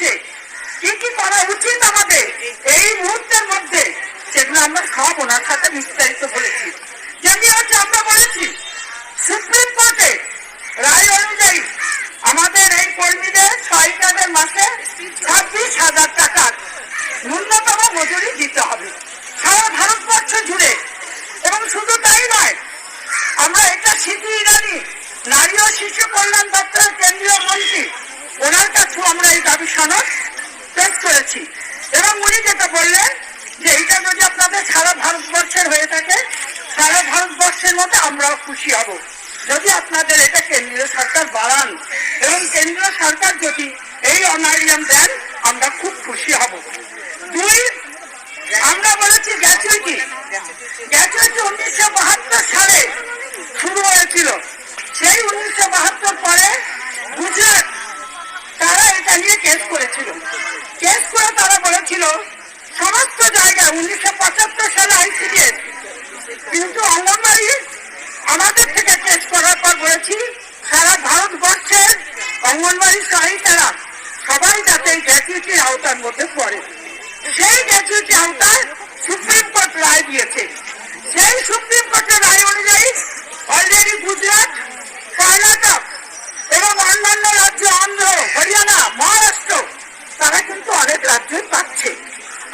হচ্ছে? কি কি করা উচিত আমাদের? এই মুহূর্তের মধ্যে সেগুলো আমরা সব ওনার সাথে বিস্তারিত বলেছি। যেমনি হচ্ছে আমরা বলেছি, সুপ্রিম কোর্টে রায় অনুযায়ী আমাদের এই কর্মীদের ছয় সহায়িকাদের মাসে ছাব্বিশ হাজার টাকার ন্যূনতম মজুরি দিতে হবে। সারা ভারতবর্ষ জুড়ে। এবং শুধু তাই নয়, আমরা এটা স্মৃতি ইরানি নারী ও শিশু কল্যাণ দপ্তরের কেন্দ্রীয় মন্ত্রী ওনার কাছেও আমরা এই দাবি সনদ পেশ করেছি। এবং উনি যেটা বললেন যে এটা যদি আপনাদের সারা ভারতবর্ষের হয়ে থাকে, সারা ভারতবর্ষের মধ্যে আমরাও খুশি হব। যদি আপনাদের এটা কেন্দ্রীয় সরকার বাড়ান এবং কেন্দ্রীয় সরকার যদি এই অনারিয়াম দেন, আমরা খুব খুশি হব। দুই, আমরা বলেছি গ্যাচুইটি। গ্যাচুইটি উনিশশো বাহাত্তর সালে শুরু হয়েছিল। সেই উনিশশো বাহাত্তর পরে গুজরাট তারা এটা নিয়ে কেস করেছিল কেস করে তারা বলেছিল সমস্ত জায়গায় উনিশশো পঁচাত্তর সালে আইসিডিএস কিন্তু অঙ্গনবাড়ি আমাদের থেকে কেস করার পর বলেছি, সারা ভারতবর্ষের অঙ্গনবাড়ি সহায়িকারা সবাই যাতে এই গ্যাচুইটির আওতার মধ্যে পড়ে। সেই গ্যাচুইটি আওতায় সুপ্রিম কোর্ট রায় দিয়েছে। সেই সুপ্রিম কোর্টের রায় অনুযায়ী অলরেডি গুজরাট কর্ণাটক এবং অন্যান্য রাজ্য অন্ধ্র হরিয়ানা মহারাষ্ট্র তারা কিন্তু অনেক রাজ্যই পাচ্ছে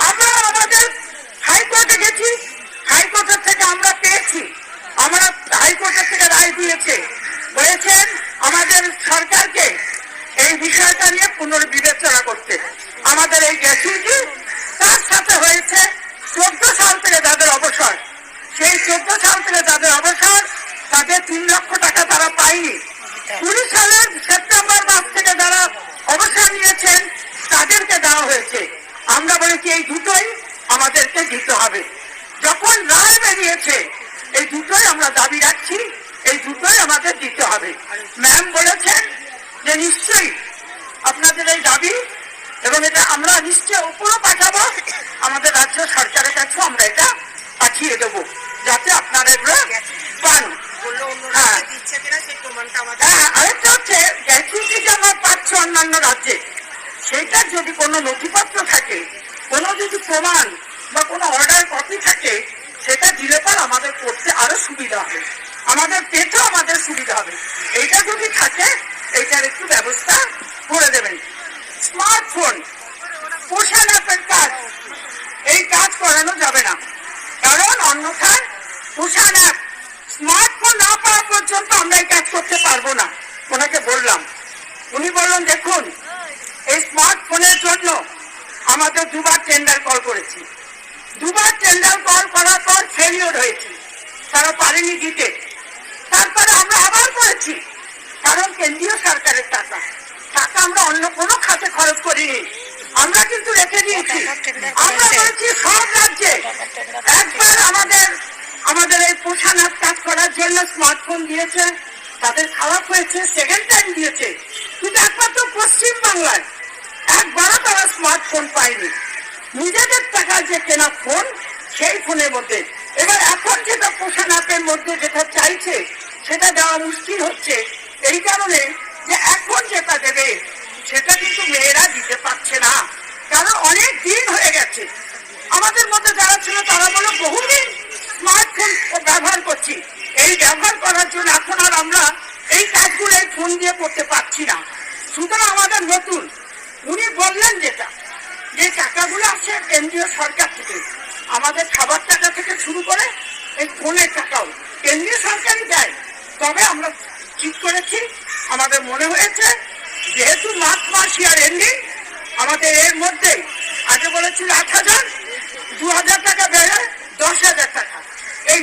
আমরা আমাদের হাইকোর্টে গেছি হাইকোর্টের থেকে আমরা পেয়েছি আমরা হাইকোর্টের থেকে রায় দিয়েছে বলেছেন আমাদের সরকারকে এই বিষয়টা নিয়ে পুনর্বিবেচনা করতে আমাদের এই গ্যাসুইটি তার সাথে হয়েছে চোদ্দ সাল থেকে যাদের অবসর। সেই চোদ্দ সাল থেকে যাদের অবসর, তাদের তিন লক্ষ টাকা তারা পায়নি। কুড়ি সালের সেপ্টেম্বর মাস থেকে যারা অবসর নিয়েছেন, তাদেরকে দেওয়া হয়েছে। আমরা বলেছি এই দুটোই আমাদেরকে দিতে হবে। যখন রায় বেরিয়েছে, এই দুটোই আমরা দাবি রাখছি, এই দুটোই আমাদের দিতে হবে। ম্যাম বলেছেন নিশ্চয়ই আপনাদের এই দাবি এবং এটা আমরা নিশ্চয় উপরও পাঠাবো। আমাদের রাজ্য সরকারের কাছেও আমরা এটা পাঠিয়ে দেবো যাতে আপনারা এগুলো পান। হ্যাঁ। হ্যাঁ আরেকটা হচ্ছে গ্যাসুইটি যে আমরা পাচ্ছি অন্যান্য রাজ্যে সেটার যদি কোনো নথিপত্র থাকে কোনো যদি প্রমাণ বা কোনো অর্ডার কপি থাকে সেটা দিলে পর আমাদের করতে আরও সুবিধা হবে। আমাদের পেতেও আমাদের সুবিধা হবে। এইটা যদি থাকে এইটার একটু ব্যবস্থা করে দেবেন। স্মার্টফোন পোষণ অ্যাপের কাজ, এই কাজ করানো যাবে না। কারণ অন্যথায় পোষণ অ্যাপ স্মার্টফোন না পাওয়া পর্যন্ত আমরা এই কাজ করতে পারব না, ওনাকে বললাম। উনি বললেন, দেখুন, এই স্মার্টফোনের জন্য আমাদের দুবার টেন্ডার কল করেছি। দুবার টেন্ডার কল করার পর ফেলিওর হয়েছে। তারা পারেনি দিতে তারপরে আমরা আবার করেছি। কারণ কেন্দ্রীয় সরকারের টাকা। টাকা আমরা অন্য কোনো খাতে খরচ করিনি। আমরা কিন্তু রেখে দিয়েছি। আমরা বলেছি সব রাজ্যে। একবার আমাদের আমাদের এই পোষানোর কাজ করার জন্য স্মার্টফোন দিয়েছে। তাদের খারাপ হয়েছে সেকেন্ড টাইম দিয়েছে। কিন্তু একমাত্র পশ্চিম বাংলায় একবারও তারা স্মার্টফোন পায়নি। নিজেদের টাকা যে কেনা ফোন সেই ফোনের মধ্যে। এবার এখন যেটা অ্যাপের মধ্যে যেটা চাইছে, সেটা দেওয়া মুশকিল হচ্ছে। কারণে যে এখন যেটা দেবে, সেটা কিন্তু মেয়েরা দিতে পারছে না। কারণ অনেক দিন হয়ে গেছে। আমাদের মধ্যে যারা ছিল, তারা বলো, বহুদিন স্মার্টফোন ব্যবহার করছি। এই ব্যবহার করার জন্য এখন আর আমরা এই কাজগুলো এই ফোন দিয়ে করতে পারছি না। সুতরাং আমাদের নতুন, উনি বললেন যেটা, যে টাকাগুলো আসে কেন্দ্রীয় সরকার থেকে। আমাদের খাবার টাকা থেকে শুরু করে এই ফোনের টাকাও কেন্দ্রীয় সরকারই দেয়। তবে আমরা ঠিক করেছি আমাদের মনে হয়েছে, যেহেতু মার্চ মাস ইয়ার এন্ডিং আমাদের এর মধ্যে আগে বলেছিল আট হাজার, দু হাজার টাকা বেড়ে দশ হাজার টাকা। এই